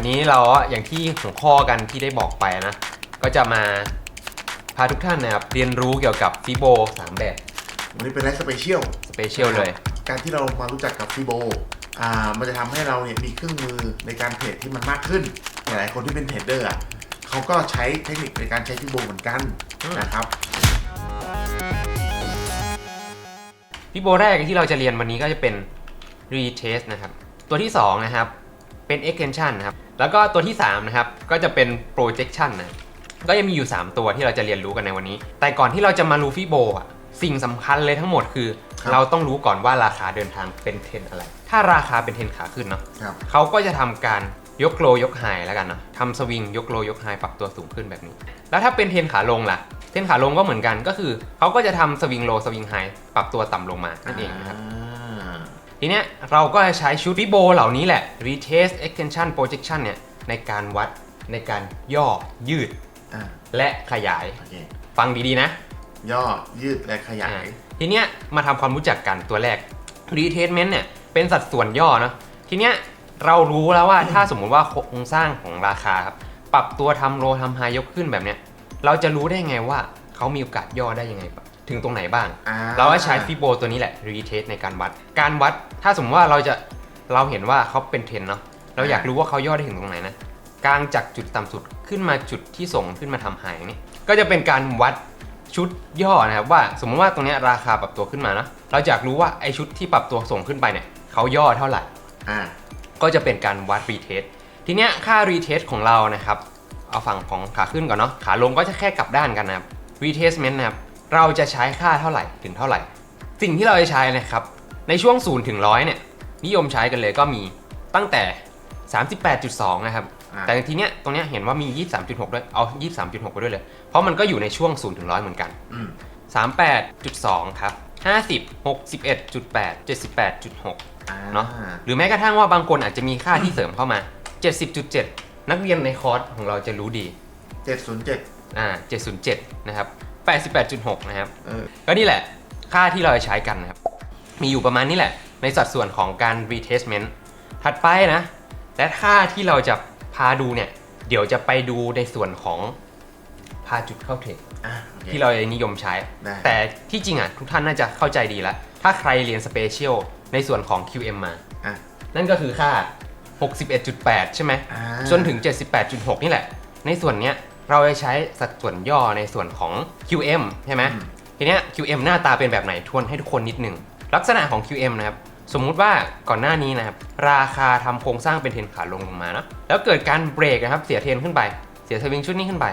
วันนี้เราอย่างที่หัวข้อกันที่ได้บอกไปนะ ก็จะมาพาทุกท่านนะครับเรียนรู้เกี่ยวกับฟิโบ3 แบบวันนี้เป็นไลฟ์สเปเชียลสเปเชียลเลย การที่เรามารู้จักกับฟิโบอ่ามันจะทำให้เราเนี่ยมีเครื่องมือในการเทรดที่มันมากขึ้น หลายๆคนที่เป็นเทรดเดอร์อะเขาก็ใช้เทคนิคในการใช้ฟิโบเหมือนกันอืมนะครับฟิโบแรกที่เราจะเรียนวันนี้ก็จะเป็น retest นะครับ ตัวที่ 2 นะครับ เป็น extension นะครับ แล้วก็ตัวที่ 3 นะครับ ก็จะเป็น projection นะก็ยังมีอยู่ 3 ตัวที่เราจะเรียนรู้กันในวันนี้ แต่ก่อนที่เราจะมารู้ฟิโบอะสิ่งสำคัญเลยทั้งหมดคือครับเราต้องรู้ก่อนว่าราคาเดินทางเป็นเทรนอะไร ถ้าราคาเป็นเทรนขาขึ้นเนาะครับเขาก็จะทำการยกโลยกไฮแล้วกันเนาะทำสวิงยกโลยกไฮปรับตัวสูงขึ้นแบบนี้ แล้วถ้าเป็นเทรนขาลงล่ะ เทรนขาลงก็เหมือนกันก็คือเขาก็จะทำสวิงโลสวิงไฮปรับตัวต่ำลงมานั่นเองนะครับอ่า ทีเนี้ยเราก็จะใช้ชุดฟิโบเหล่านี้แหละ retest extension projection เนี่ยในการวัดในการย่อยืดอ่าและขยาย โอเคฟังดีๆนะ ย่อยืดและขยาย ทีเนี้ยมาทำความรู้จักกันตัวแรก retracement เนี่ยเป็นสัดส่วนย่อเนาะทีเนี้ยเรารู้แล้วว่าถ้าสมมุติว่าโครงสร้างของราคาครับปรับตัวทำโลทำไฮยกขึ้นแบบเนี้ยเราจะรู้ได้ไงว่าเขามีโอกาสย่อได้ยังไงบ้าง ถึงตรงไหนบ้าง อ่เราก็ใช้ฟิโบตัวนี้แหละ retest ในการวัด การวัดถ้าสมมติว่าเราจะเราเห็นว่าเขาเป็นเทรนเนาะเราอยากรู้ว่าเขาย่อได้ถึงตรงไหนนะกลางจากจุดต่ำสุดขึ้นมาจุดที่ส่งขึ้นมาทำไฮนี่ก็จะเป็นการวัดชุดย่อนะครับว่าสมมติว่าตรงเนี้ยราคาปรับตัวขึ้นมานะเราอยากรู้ว่าไอชุดที่ปรับตัวส่งขึ้นไปเนี่ยเขาย่อเท่าไหร่อ่าก็จะเป็นการวัด retest ทีเนี้ยค่า retest ของเรานะครับเอาฝั่งของขาขึ้นก่อนเนาะขาลงก็จะแค่กลับด้านกันนะครับ retestment นะครับ เราจะใช้ค่าเท่าไหร่ถึงเท่าไหร่ สิ่งที่เราจะใช้นะครับ ในช่วง0ถึง100เนี่ยนิยมใช้กันเลยก็มีตั้งแต่ 38.2 นะครับอ่าแต่ทีเนี้ยตรงเนี้ยเห็นว่ามี 23.6 ด้วย เอา 23.6 ไปด้วยเลย เพราะมันก็อยู่ในช่วง0ถึง100 เหมือนกันอืม38.2 ครับ 50 61.8 78.6อ่าเนาะหรือแม้กระทั่งว่าบางคนอาจจะมีค่าที่เสริมเข้ามา 70.7 นักเรียนในคอร์สของเราจะรู้ดีเจ็ดศูนย์เจ็ดอ่า 707 นะครับ 88.6 นะครับ เออ ก็นี่แหละค่าที่เราจะใช้กันนะครับ มีอยู่ประมาณนี้แหละ ในสัดส่วนของการ retestment ถัดไปนะ และค่าที่เราจะพาดูเนี่ย เดี๋ยวจะไปดูในส่วนของพาจุดเข้าเทรดอ่าโอเคที่เรานิยมใช้ ได้ แต่ที่จริงอะทุกท่านน่าจะเข้าใจดีแล้ว ถ้าใครเรียน Special ในส่วนของ QM มา อะนั่นก็คือค่า 61.8 ใช่ไหม อ่าจนถึง 78.6 นี่แหละ ในส่วนเนี้ย เราจะใช้สัดส่วนย่อในส่วนของ QM ใช่ไหมอืมทีเนี้ย QM หน้าตาเป็นแบบไหนทวนให้ทุกคนนิดหนึ่งลักษณะของ QM นะครับ สมมุติว่าก่อนหน้านี้นะครับ ราคาทำโครงสร้างเป็นเทรนขาลงลงมาเนอะแล้วเกิดการเบรกนะครับ เสียเทรนขึ้นไป เสียสวิงชุดนี้ขึ้นไป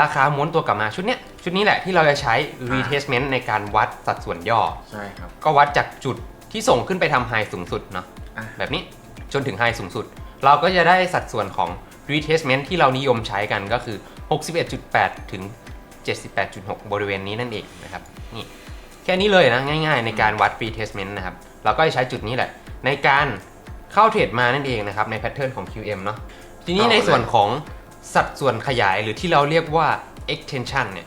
ราคาม้วนตัวกลับมาชุดเนี้ย ชุดนี้แหละที่เราจะใช้ retestment ในการวัดสัดส่วนย่อ ใช่ครับ ก็วัดจากจุดที่ส่งขึ้นไปทำไฮสูงสุดเนาะอะแบบนี้ จนถึงไฮสูงสุด เราก็จะได้สัดส่วนของ retestment ที่เรานิยมใช้กันก็คือ 61.8 ถึง 78.6 บริเวณนี้นั่นเองนะครับนี่แค่นี้เลยนะ ง่ายๆ ในการวัด retestment นะครับ เราก็จะใช้จุดนี้แหละ ในการเข้าเทรดมานั่นเองนะครับ ในแพทเทิร์นของ QM เนาะทีนี้ในส่วนของสัดส่วนขยายหรือที่เราเรียกว่า extension เนี่ย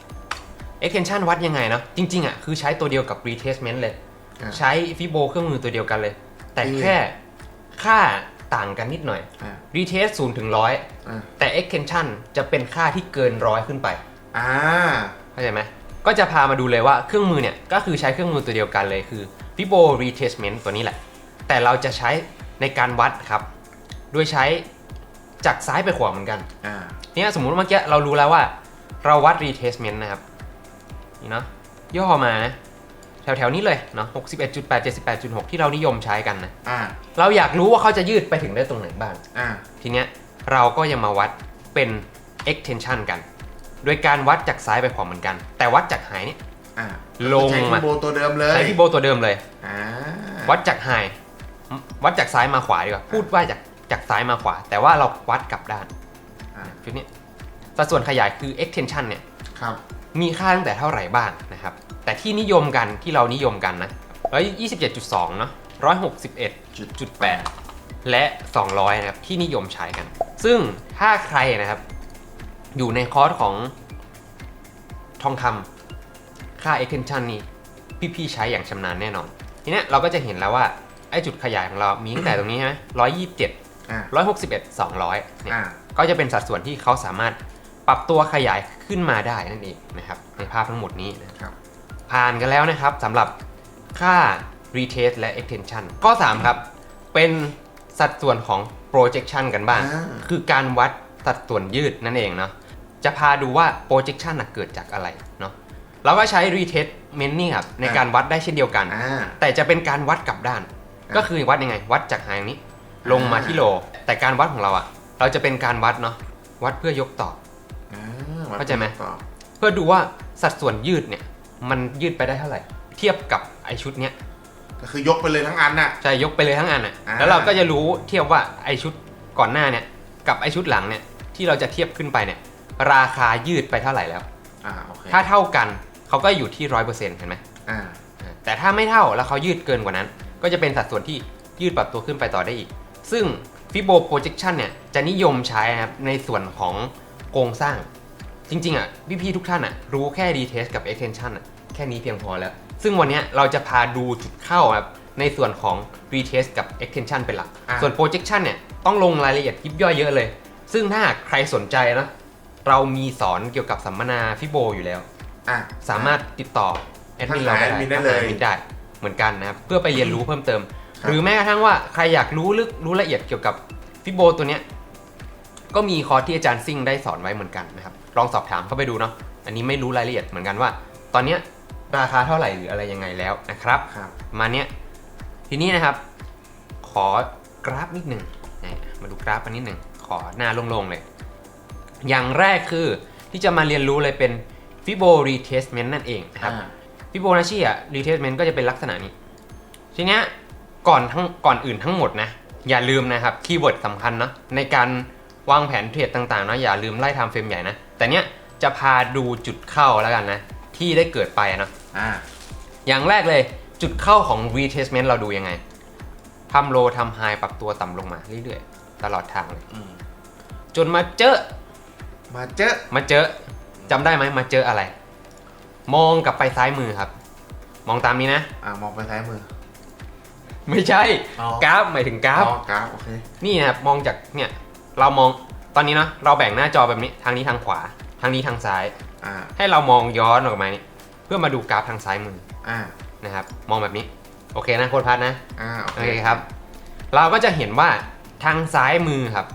extension วัดยังไงเนาะจริงๆอะคือใช้ตัวเดียวกับ retestment เลยอะใช้ฟิโบเครื่องมือตัวเดียวกันเลย แต่อืมแค่ค่า ต่างกันนิดหน่อย อะ retest 0ถึงร้อยอะแต่ extension จะเป็นค่าที่เกินร้อยขึ้นไปอ่า เข้าใจไหมก็จะพามาดูเลยว่าเครื่องมือเนี่ย ก็คือใช้เครื่องมือตัวเดียวกันเลยคือ fibo retestment ตัวนี้แหละ แต่เราจะใช้ในการวัดครับ โดยใช้จากซ้ายไปขวาเหมือนกัน อ่า เนี่ยสมมุติเมื่อกี้เรารู้แล้วว่า เราวัด retestment นะครับ นี่เนาะย่อมานะ แถวๆนี้เลยเนาะ61.8 78.6 ที่เรานิยมใช้กันนะ อ่า เราอยากรู้ว่าเขาจะยืดไปถึงได้ตรงไหนบ้าง อ่า ทีเนี้ยเราก็ยังมาวัดเป็น extension กัน โดยการวัดจากซ้ายไปขวาเหมือนกัน แต่วัดจากไฮนี่อ่าลงใช้มาฟิโบตัวเดิมเลยใช้ที่โบตัวเดิมเลย อ่าวัดจากไฮวัดจากซ้ายมาขวาดีกว่า พูดว่าจากจากซ้ายมาขวา แต่ว่าเราวัดกลับด้านอ่าชุดนี้สัดส่วนขยายคือ extension เนี่ย ครับ มีค่าตั้งแต่เท่าไหร่บ้างนะครับ แต่ที่นิยมกันที่เรานิยมกันนะ127.2เนาะ161.8และ 200 นะครับ ที่นิยมใช้กัน ซึ่งถ้าใครนะครับ อยู่ในคอร์สของทองคำค่า extension นี่พี่ๆใช้อย่างชำนาญแน่นอน ทีเนี้ยเราก็จะเห็นแล้วว่า ไอ้จุดขยายของเรามีตั้งแต่ตรงนี้ใช่ไหม127อ่า161 200เนี่ยอ่าก็จะเป็นสัดส่วนที่เขาสามารถ ปรับตัวขยายขึ้นมาได้นั่นเองนะครับในภาพทั้งหมดนี้นะครับ ผ่านกันแล้วนะครับสำหรับค่า retest และ extension ข้อ 3 ครับ เป็นสัดส่วนของ projection กันบ้าง อ่า คือการวัดสัดส่วนยืดนั่นเองเนาะจะพาดูว่า projection น่ะเกิดจากอะไรเนาะเราก็ใช้ retestment นี่ครับในการวัดได้เช่นเดียวกัน อ่า แต่จะเป็นการวัดกลับด้าน อ่าก็คือวัดยังไง วัดจากไฮนี้ ลงมาที่โล แต่การวัดของเราอะเราจะเป็นการวัดเนาะวัดเพื่อยกต่อ อ่เข้าใจไหม ต่อเพื่อดูว่าสัดส่วนยืดเนี่ย มันยืดไปได้เท่าไหร่ เทียบกับไอชุดเนี้ยก็คือยกไปเลยทั้งอันน่ะจะยกไปเลยทั้งอันอะอ่า แล้วเราก็จะรู้เทียบว่าไอชุดก่อนหน้าเนี่ย กับไอชุดหลังเนี่ยที่เราจะเทียบขึ้นไปเนี่ย ราคายืดไปเท่าไหร่แล้ว อ่าโอเคถ้าเท่ากันเขาก็อยู่ที่ร้อยเปอร์เซ็นต์เห็นไหมอ่าอ่าแต่ถ้าไม่เท่าแล้วเขายืดเกินกว่านั้น ก็จะเป็นสัดส่วนที่ยืดปรับตัวขึ้นไปต่อได้อีก ซึ่ง Fibo projection เนี่ยจะนิยมใช้นะครับในส่วนของโครงสร้าง จริงๆอะพี่ๆทุกท่านอะรู้แค่ retest กับ extension อะแค่นี้เพียงพอแล้ว ซึ่งวันเนี้ยเราจะพาดูจุดเข้าครับในส่วนของ retest กับ extension เป็นหลักอะส่วน projection เนี่ยต้องลงรายละเอียดยิบย่อยเยอะเลย ซึ่งถ้าหากใครสนใจนะเรามีสอนเกี่ยวกับสัมมนา Fibo อยู่แล้วอะสามารถติดต่อแอดมินเราทักหาแอดมินได้เลยทักหาแอดมินได้เหมือนกันนะครับเพื่อไปเรียนรู้เพิ่มเติมครับหรือแม้กระทั่งว่าใครอยากรู้ลึกรู้ละเอียดเกี่ยวกับฟิโบตัวเนี้ย ก็มีคอร์สที่อาจารย์ซิ่งได้สอนไว้เหมือนกันนะครับ ลองสอบถามเข้าไปดูเนาะ อันนี้ไม่รู้รายละเอียดเหมือนกันว่า ตอนเนี้ยราคาเท่าไหร่หรืออะไรยังไงแล้วนะครับครับ มาเนี้ยทีนี้นะครับ ขอกราฟนิดหนึ่งนี่มาดูกราฟกันนิดหนึ่งขอหน้าโล่งๆเลย อย่างแรกคือที่จะมาเรียนรู้เลยเป็น Fibo Retracement นั่นเองนะครับ อ่า ฟิโบนัชชีอะ retracement ก็จะเป็นลักษณะนี้ ทีเนี้ยก่อนทั้งก่อนอื่นทั้งหมดนะ อย่าลืมนะครับคีย์เวิร์ดสำคัญนะในการ วางแผนเทรดต่างๆนะอย่าลืมไล่ไทม์เฟรมใหญ่นะ แต่เนี้ยจะพาดูจุดเข้าแล้วกันนะ ที่ได้เกิดไปนะอ่าอย่างแรกเลยจุดเข้าของ retracement เราดูยังไงทำโลทำไฮปรับตัวต่ำลงมาเรื่อยๆ ตลอดทางเลยอืมจนมาเจอ มาเจอ มาเจอจำได้ไหมมาเจออะไร มองกลับไปซ้ายมือครับ มองตามนี้นะ อ่ามองไปซ้ายมือ ไม่ใช่อ๋อกราฟหมายถึงกราฟอ๋อกราฟโอเค นี่นะครับมองจากเนี่ย เรามองตอนนี้นะเราแบ่งหน้าจอแบบนี้ทางนี้ทางขวา ทางนี้ทางซ้าย อ่า ให้เรามองย้อนออกมานี่เพื่อมาดูกราฟทางซ้ายมืออ่า นะครับ มองแบบนี้ โอเคนะโค้ดพัดนะ อ่า โอโอเคเคครับ เราก็จะเห็นว่าทางซ้ายมือครับ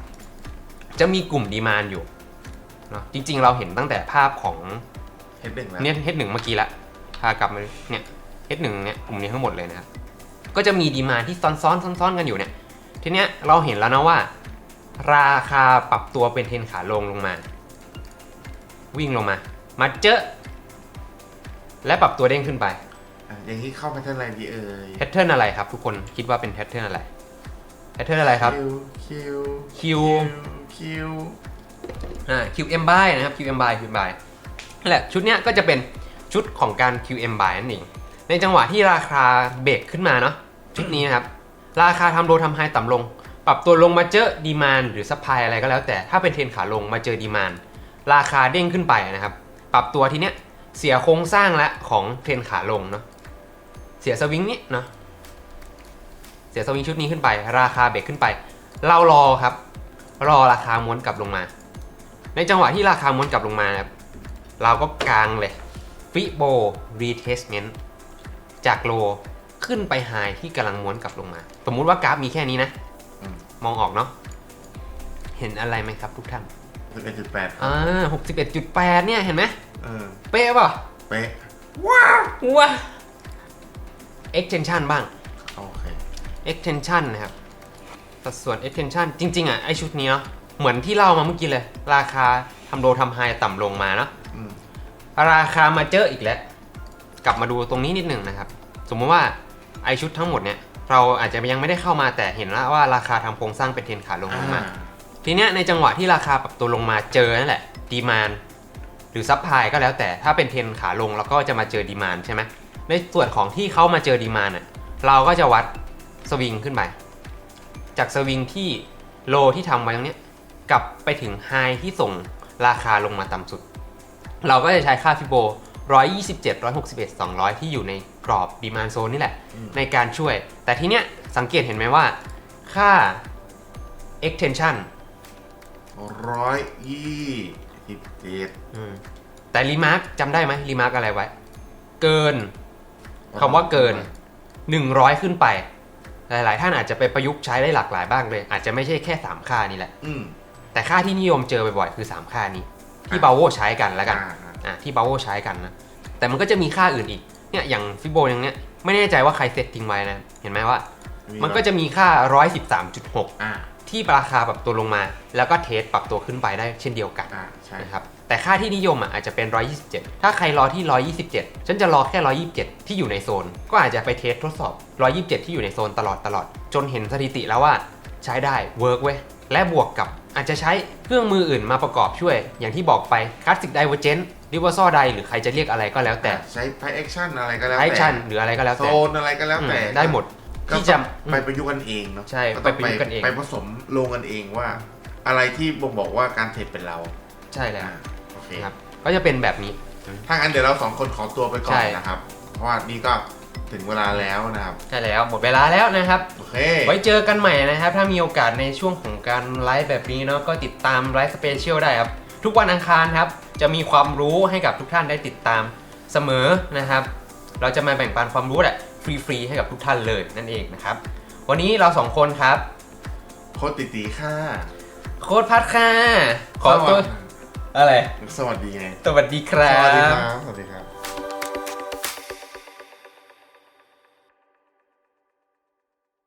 จะมีกลุ่มดีมานอยู่เนาะจริง ๆ เราเห็นตั้งแต่ภาพของเห็นหนึ่งแล้วเนี่ยเฮดหนึ่งเมื่อกี้ละพากลับมาเนี่ยเฮดหนึ่งเนี่ยกลุ่มนี้ทั้งหมดเลยนะครับก็จะมีดีมานที่ซ้อนซ้อนซ้อนซ้อนกันอยู่เนี่ยทีเนี้ยเราเห็นแล้วนะว่า ราคาปรับตัวเป็นเทรนขาลงลงมา วิ่งลงมา มาเจอ และปรับตัวเด้งขึ้นไป อะอย่างนี้เข้าไปเท่าไหร่ดีเอ่ยแพทเทิร์นอะไรครับ ทุกคนคิดว่าเป็นแพทเทิร์นอะไร แพทเทิร์นอะไรครับคิว คิว Q คิว อ่า QM buy นะครับ QM buy QM buy นั่นแหละชุดเนี้ยก็จะเป็นชุดของการ QM buy นั่นเองในจังหวะที่ราคาเบรกขึ้นมาเนาะชุดนี้นะครับ ราคาทำโลทำไฮต่ำลง ปรับตัวลงมาเจอดีมานหรือซัพพลายอะไรก็แล้วแต่ถ้าเป็นเทรนขาลงมาเจอดีมานราคาเด้งขึ้นไปนะครับ ปรับตัวทีเนี้ยเสียโครงสร้างละของเทรนขาลงเนาะเสียสวิงนี้เนาะเสียสวิงชุดนี้ขึ้นไป ราคาเบรกขึ้นไป เรารอครับ รอราคาม้วนกลับลงมา ในจังหวะที่ราคาม้วนกลับลงมานะครับเราก็กางเลยฟิโบรีเทสเมนต์จากโลขึ้นไปไฮที่กำลังม้วนกลับลงมา สมมุติว่ากราฟมีแค่นี้นะ มมองออกเนาะเห็นอะไรไหมครับทุกท่านสิบเอ็ดจุดแปดอ่าหกสิบเอ็ดจุดแปดเนี่ยเห็นไหมเออ เป๊ะป่ะเป๊ะว้า extension บ้าง โอเค extension นะครับสัดส่วน extension จริง ๆ อะ ไอชุดนี้เนาะเหมือนที่เล่ามาเมื่อกี้เลย ราคาทำโลทำไฮต่ำลงมาเนาะอืม ราคามาเจออีกแล้ว กลับมาดูตรงนี้นิดหนึ่งนะครับ สมมติว่าไอชุดทั้งหมดเนี่ย เราอาจจะยังไม่ได้เข้ามาแต่เห็นแล้วว่าราคาทำโครงสร้างเป็นเทรนขาลงลงมา ทีเนี้ยในจังหวะที่ราคาปรับตัวลงมาเจอนั่นแหละดีมานหรือซัพพลายก็แล้วแต่ถ้าเป็นเทรนขาลงเราก็จะมาเจอดีมานใช่ไหมในส่วนของที่เขามาเจอดีมานอะเราก็จะวัดสวิงขึ้นไปจากสวิงที่โลที่ทำไว้ตรงเนี้ยกลับไปถึงไฮที่ส่งราคาลงมาต่ำสุด เราก็จะใช้ค่าฟิโบ 127 161 200 ที่อยู่ในกรอบดีมานโซนนี่แหละอืมในการช่วย แต่ทีเนี้ยสังเกตเห็นไหมว่า ค่า extension ร้อยยี่สิบเจ็ดอืมแต่ remark จำได้ไหม remark อะไรไว้ เกินคำว่าเกิน 100 ขึ้นไป หลาย ๆ ท่านอาจจะไปประยุกต์ใช้ได้หลากหลายบ้างเลย อาจจะไม่ใช่แค่ 3 ค่านี้แหละ อืมแต่ค่าที่นิยมเจอบ่อยๆ คือ 3 ค่านี้ ที่บาโวใช้กันแล้วกัน อ่า อ่าอะที่บาโวใช้กันนะแต่มันก็จะมีค่าอื่นอีกเนี่ยอย่างฟิโบอย่างเนี้ยไม่แน่ใจว่าใครเซตทิ้งไว้นะ เห็นไหมว่า มันก็จะมีค่า 113.6อ่าที่ราคาปรับตัวลงมา แล้วก็เทสปรับตัวขึ้นไปได้เช่นเดียวกันอ่าใช่นะครับแต่ค่าที่นิยมอะอาจจะเป็น 127 ถ้าใครรอที่ 127 ฉันจะรอแค่ 127 ที่อยู่ในโซน ก็อาจจะไปเทสทดสอบ 127 ที่อยู่ในโซนตลอดตลอด จนเห็นสถิติแล้วว่าใช้ได้เวิร์กเว้ยและบวกกับ อาจจะใช้เครื่องมืออื่นมาประกอบช่วย อย่างที่บอกไป Classic Divergent Reversal d i หรือใครจะเรียกอะไรก็แล้วแต่ใช้ไพแอคชั่นอะไรก็แล้วไอแต่ชันหรืออะไรก็แล้วโซแต่นอะไรก็แล้วแต่อืมได้หมดก็ที่จะไปประยุกต์กันเองเนาะใช่ก็ไปต้องประยุกต์กันเองไปผสมลงกันเองว่า อะไรที่บ่งบอกว่าการเทรดเป็นเรา ใช่แล้วอ่าโอเคครับก็จะเป็นแบบนี้ถ้างั้นเดี๋ยวเราสองคนขอตัวไปก่อใช่นนะครับ เพราะว่านี่ก็ ถึงเวลาแล้วนะครับ ใช่แล้วหมดเวลาแล้วนะครับ โอเค ไว้เจอกันใหม่นะครับ ถ้ามีโอกาสในช่วงของการไลฟ์แบบนี้เนาะก็ติดตามไลฟ์สเปเชียลได้ครับ ทุกวันอังคารครับ จะมีความรู้ให้กับทุกท่านได้ติดตามเสมอนะครับ เราจะมาแบ่งปันความรู้แหละฟรีๆให้กับทุกท่านเลยนั่นเองนะครับ วันนี้เราสองคนครับ โคตรติตีค่ะ โค้ดพัดค่ะขอตัวสวัสดีอะไร สวัสดีไงสวัสดีครัสวัสดีบครับสวัสดีครับ